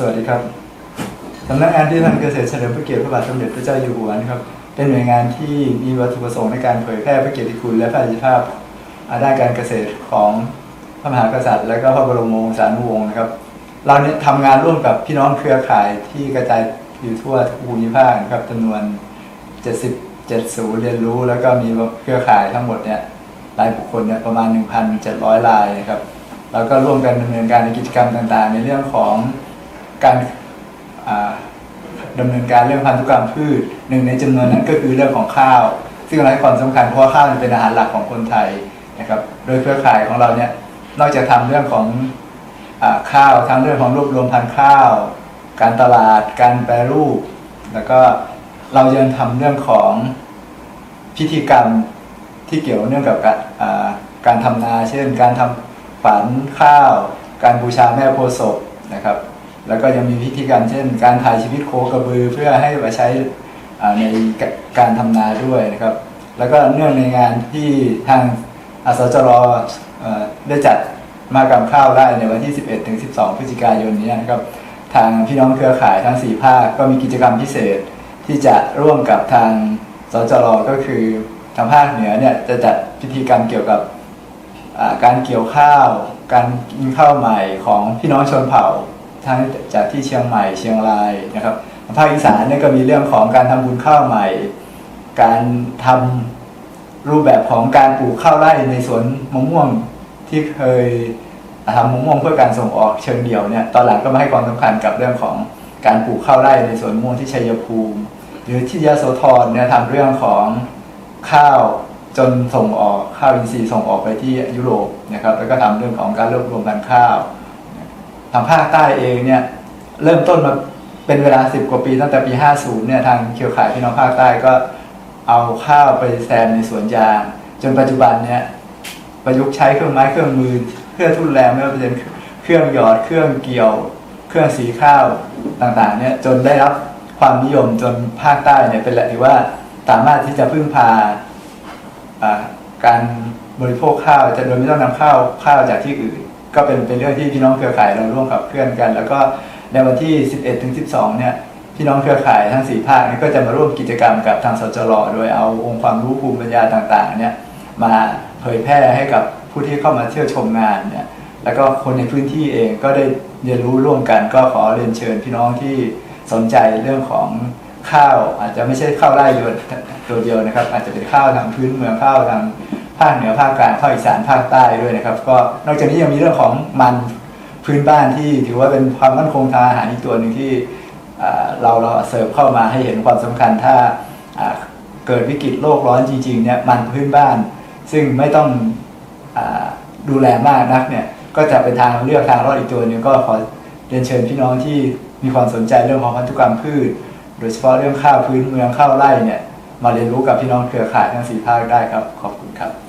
สวัสดีครับสำนักงานที่ทางเกษตรเฉลิมพระเกียรติพระบาทสมเด็จพระเจ้าอยู่หัวนะครับ เป็นหน่วยงานที่มีวัตถุประสงค์ในการเผยแพร่พระเกียรติคุณและพระราชภาพด้านการเกษตรของพระมหากษัตริย์ และก็พระบรมวงศานุวงศ์นะครับ เราเนี่ยทำงานร่วมกับพี่น้องเครือข่ายที่กระจายอยู่ทั่วภูมิภาคนะครับจำนวน70 70เรียนรู้ แล้วก็มีเครือข่ายทั้งหมดเนี่ยรายบุคคลเนี่ยประมาณ 1,700รายนะครับแล้วก็ร่วมกันดำเนินการในกิจกรรมต่างๆ ในเรื่องของ การอ่าดำเนินการเรื่องพันธุกรรมพืชหนึ่งในจำนวนนั้นก็คือเรื่องของข้าว ซึ่งเราให้ความสำคัญเพราะว่าข้าวเป็นอาหารหลักของคนไทยนะครับโดยเครือข่ายของเราเนี่ยนอกจากทำเรื่องของอข้าวทั้งเรื่องของรวบรวมพันธุ์ข้าว การตลาด การแปรรูป แล้วก็เรายังทำเรื่องของพิธีกรรมที่เกี่ยวเนื่องกับการอ่าการทำนา เช่น การทำฝันข้าว การบูชาแม่โพธิ์ศพนะครับ แล้วก็ยังมีพิธีกรรมเช่น การถ่ายชีวิตโคกระบือเพื่อให้มาใช้ในการทำนาด้วยนะครับ แล้วก็เนื่องในงานที่ทางอสจรเอ่อได้จัดมากรรมข้าวได้ในวันที่ 11ถึง12 พฤศจิกายนนี้นะครับ ทางพี่น้องเครือข่ายทั้ง 4 ภาคก็มีกิจกรรมพิเศษที่จะร่วมกับทางสจรก็คือทางภาคเหนือเนี่ยจะจัดพิธีกรรมเกี่ยวกับการเกี่ยวข้าว การกินข้าวใหม่ของพี่น้องชนเผ่า ทั้งจากที่เชียงใหม่เชียงรายนะครับภาคอีสานเนี่ยก็มีเรื่องของการทำบุญข้าวใหม่ การทำรูปแบบของการปลูกข้าวไร่ในสวนมะม่วงที่เคยทำมะม่วงเพื่อการส่งออกเชิงเดี่ยวเนี่ยตอนหลังก็มาให้ความสำคัญกับเรื่องของการปลูกข้าวไร่ในสวนมะม่วงที่ชัยภูมิ หรือที่ยโสธรเนี่ยทำเรื่องของข้าวจนส่งออกข้าวอินทรีย์ส่งออกไปที่ยุโรปนะครับแล้วก็ทำเรื่องของการรวบรวมพันธุ์ข้าวางภาคใต้เองเนี่ยเริ่มต้นมาเป็นเวลา 10 กว่าปีตั้งแต่ปี 50 เนี่ยทางเครือข่ายพี่น้องภาคใต้ก็เอาข้าวไปแซมในสวนยาง จนปัจจุบันเนี่ยประยุกต์ใช้เครื่องไม้เครื่องมือเครื่องทุ่นแรงไม่ว่าจะเป็นเครื่องหยอดเครื่องเกี่ยว เครื่องสีข้าวต่างๆเนี่ยจนได้รับความนิยมจนภาคใต้เนี่ยเป็นแหละที่ว่าสามารถที่จะพึ่งพาอ่าการบริโภคข้าวจะโดยไม่ต้องนำข้าวข้าวจากที่อื่น ก็เป็นเป็นเรื่องที่พี่น้องเครือข่ายเราร่วมกับเพื่อนกัน แล้วก็ในวันที่ 11ถึง12 เนี่ยพี่น้องเครือข่ายทั้งสี่ภาคนี้ก็จะมาร่วมกิจกรรมกับทางสจรโดยเอาองค์ความรู้ภูมิปัญญาต่างๆเนี่ยมาเผยแพร่ให้กับผู้ที่เข้ามาเที่ยวชมงานเนี่ยแล้วก็คนในพื้นที่เองก็ได้เรียนรู้ร่วมกัน ก็ขอเรียนเชิญพี่น้องที่สนใจเรื่องของข้าวอาจจะไม่ใช่ข้าวไร่ยวตัวเดียวนะครับ อาจจะเป็นข้าวทางพื้นเมืองข้าวทาง ภาคเหนือภาคกลางภาคอีสานภาคใต้ด้วยนะครับ ก็นอกจากนี้ยังมีเรื่องของมันพื้นบ้านที่ถือว่าเป็นความมั่นคงทางอาหารอีกตัวหนึ่งที่เราเราเสริมเข้ามาให้เห็นความสำคัญถ้าเกิดวิกฤตโลกร้อนจริงๆเนี่ยมันพื้นบ้าน ซึ่งไม่ต้องอดูแลมากนักเนี่ยก็จะเป็นทางเลือกทางรอดอีกตัวหนึ่งก็ขอเรียนเชิญพี่น้องที่มีความสนใจเรื่องของพันธุกรรมพืช โดยเฉพาะเรื่องข้าวพื้นเมืองข้าวไร่เนี่ยมาเรียนรู้กับพี่น้องเครือข่ายทั้งสี่ภาคได้ครับขอบคุณครับ